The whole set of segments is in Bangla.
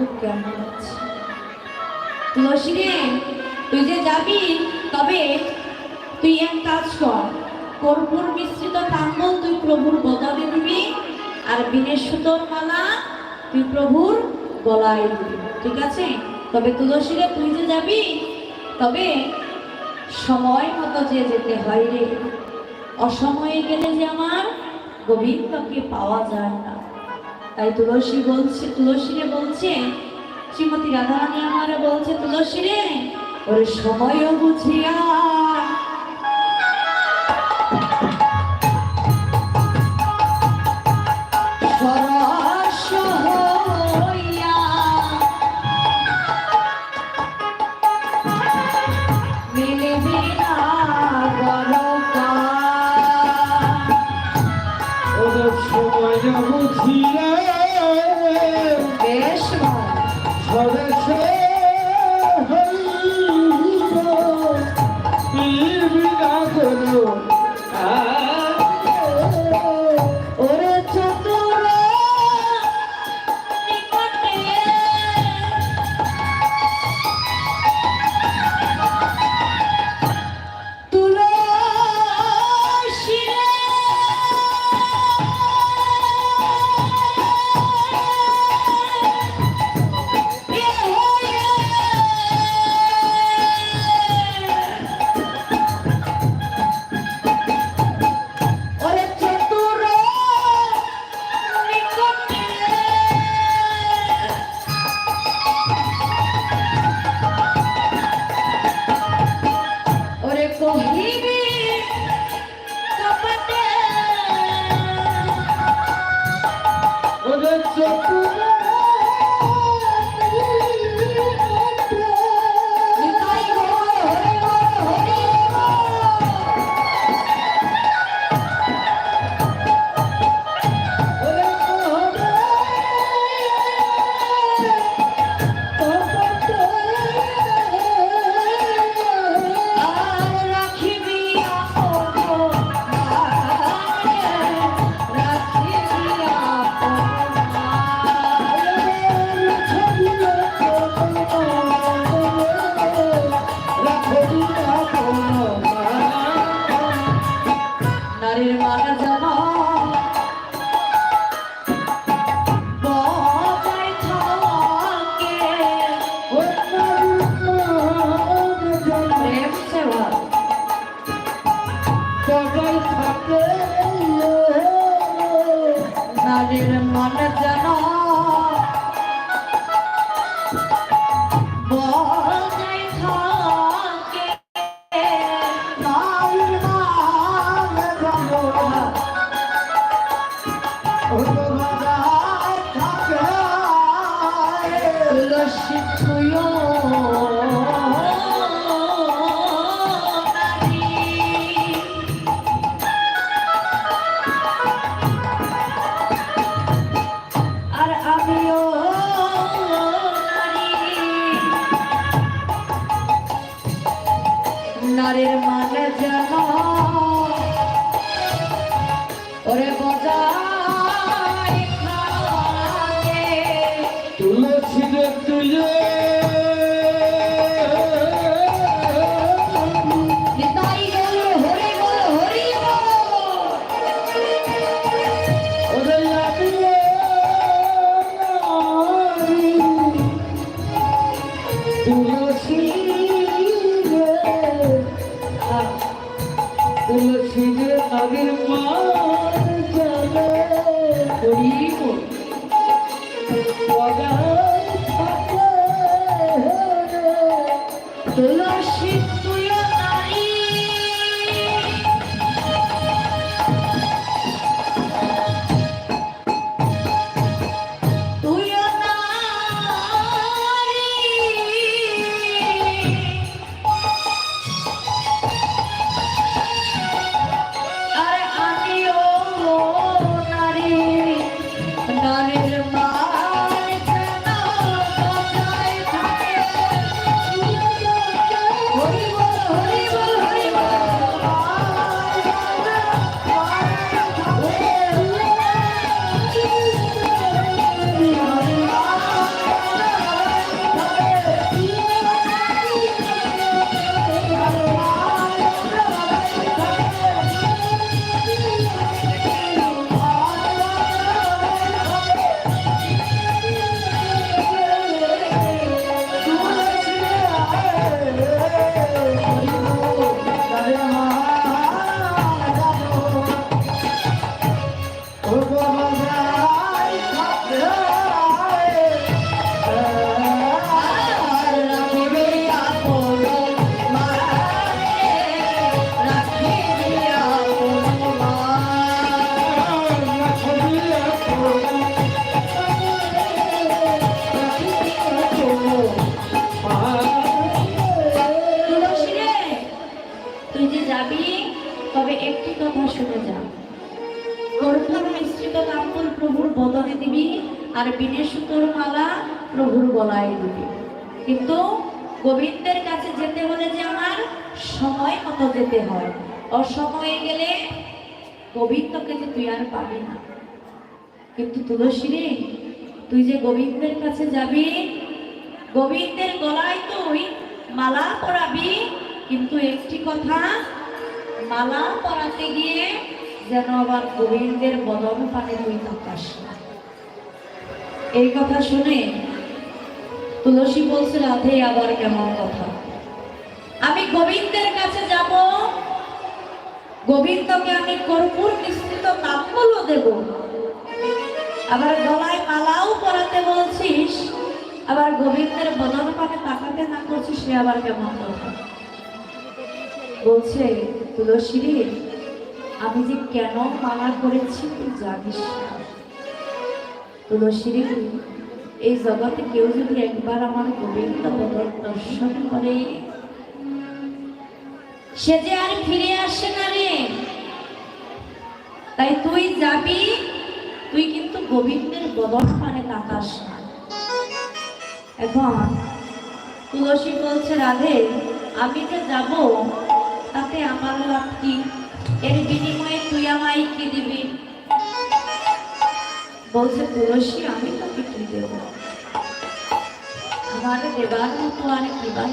কিন্তু কেমন আছে। তুলসী রে তুই যে যাবি, তবে তুই এক কাজ কর। কর্পূর মিশ্রিত তাম্বল তুই প্রভুর বদলে দিবি, আর বিনের সুতোর মালা তুই প্রভুর গলায় দিবি। ঠিক আছে? তবে তুলসী রে তুই যে যাবি, তবে সময় মতো যে যেতে হয় রে। অসময়ে গেলে যে আমার গোবিন্দকে পাওয়া যায় না। তাই তুলসী বলছে তুলসী রে বলছে, শ্রীমতী রাধারানী আমার বলছে তুলসী রে ওরে সময়ও বুঝিয়া নারীর মানে যেন তুলসী মালা প্রভুর গলায় দিবি কিন্তু গোবিন্দের কাছে যেতে হলে যে আমার সময় মতো যেতে হয়? অসময়ে গেলে গোবিন্দকে যে তুই আর পাবি না। কিন্তু তুলসী রে, তুই যে গোবিন্দের কাছে যাবি, গোবিন্দের গলায় তুই মালা পরাবি, কিন্তু একটি কথা, মালা পরাতে গিয়ে যেন আবার গোবিন্দের বদন পানে তুই তাকাস না। এই কথা শুনে তুলসী বলছে, রাধে, আবার কেমন কথা? আমি গোবিন্দের কাছে যাব। গোবিন্দকে আমি কর্পূর মিশ্রিত তাম্বুল দেব। আবার গলায় মালাও পরাতে বলছিস। আবার গোবিন্দের বদন পানে তাকাতে না করছিস, সে আবার কেমন কথা? বলছে, তুলসী আমি যে কেন মালা করেছি তুই জানিস না। তুলসী এই জগতে কেউ যদি একবার আমার গোবিন্দ দর্শন করে, সে যে আর ফিরে আসে না রে। তাই তুই যাবি, তুই কিন্তু গোবিন্দের বদন মানে তাকাস না। এখন তুলসী বলছে, রাধে, আমি যে যাব, তাতে আমার লাভ কি? এর বিনিময়ে তুই আমায় কি দিবি? বলছে, তুলসী আমি তোকে কি দেব? আমার দেবার মতো আর কি বাই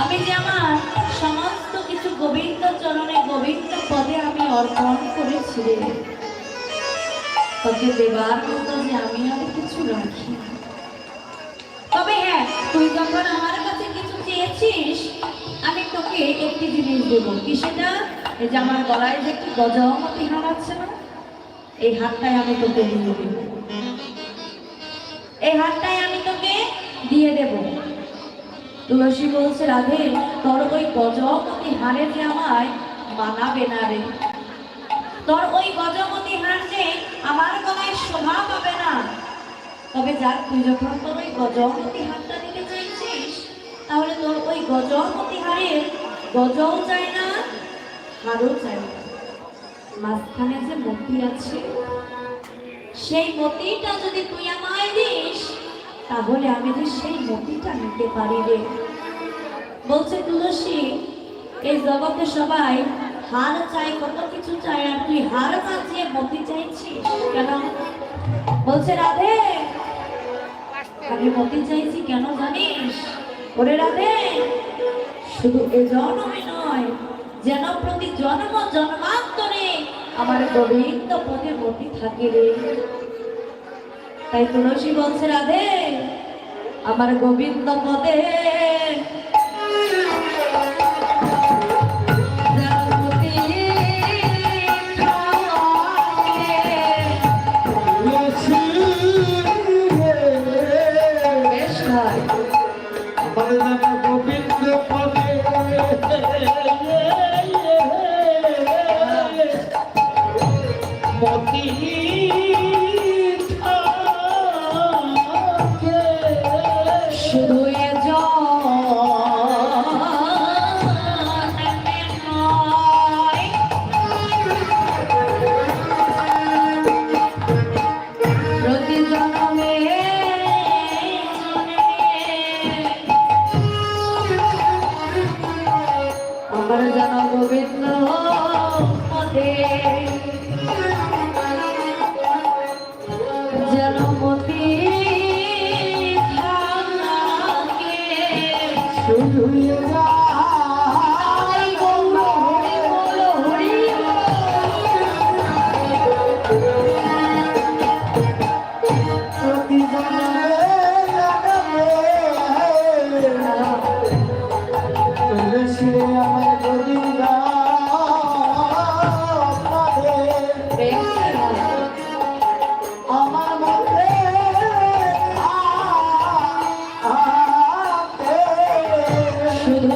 আমি যে আমার সমস্ত কিছু গোবিন্দ চরণে গোবিন্দ পদে আমি অর্পণ করেছি তোকে দেবার মতো যে আমি আর কিছু রাখি। তবে হ্যাঁ তুই যখন আমার কাছে কিছু চেয়েছিস, আমি তোকে একটি জিনিস দেবো। কি সেটা? এই যে আমার গলায় যে একটি গজমতি হার না? এই হারটাই আমি তোকে দিয়ে দেবো। এই হাতটাই আমি তোকে দিয়ে দেবো। তুলসী বলছে, রাধে, তোর ওই গজমতি হারে যে আমায় মানাবে না রে। তোর ওই গজমতি হার যে আমার গলায় শোভা পাবে না। তবে যাক, তুই যখন তোর ওই গজমতি হারটা নিতে চাইছিস, তাহলে তোর ওই গজমতি হারের গজও চাই না হারও চাই না। মাঝখানে যে মতি আছে, সেই মতিটা যদি তুই আমায় দিস, তাহলে আমি যে সেই মতিটা নিতে পারি রে। বলছে তুলসী, এই জগতে সবাই হার চাই কত কিছু চাই আর তুই হার চাইছিয়ে মতি চাইছিস কেন? বলছে, রাধে, আমি মতি চাইছি কেন জানিস? ওরে রাধে, শুধু এ জন্মে নয় যেন প্রতি জন্ম জন্মান্তরে আমার গোবিন্দ পদে মতি থাকে রে। তাই তুলসী বলছে রাধে, আমার গোবিন্দ পদে শুধু আমার যেন গোবিন্দ পদে শুধু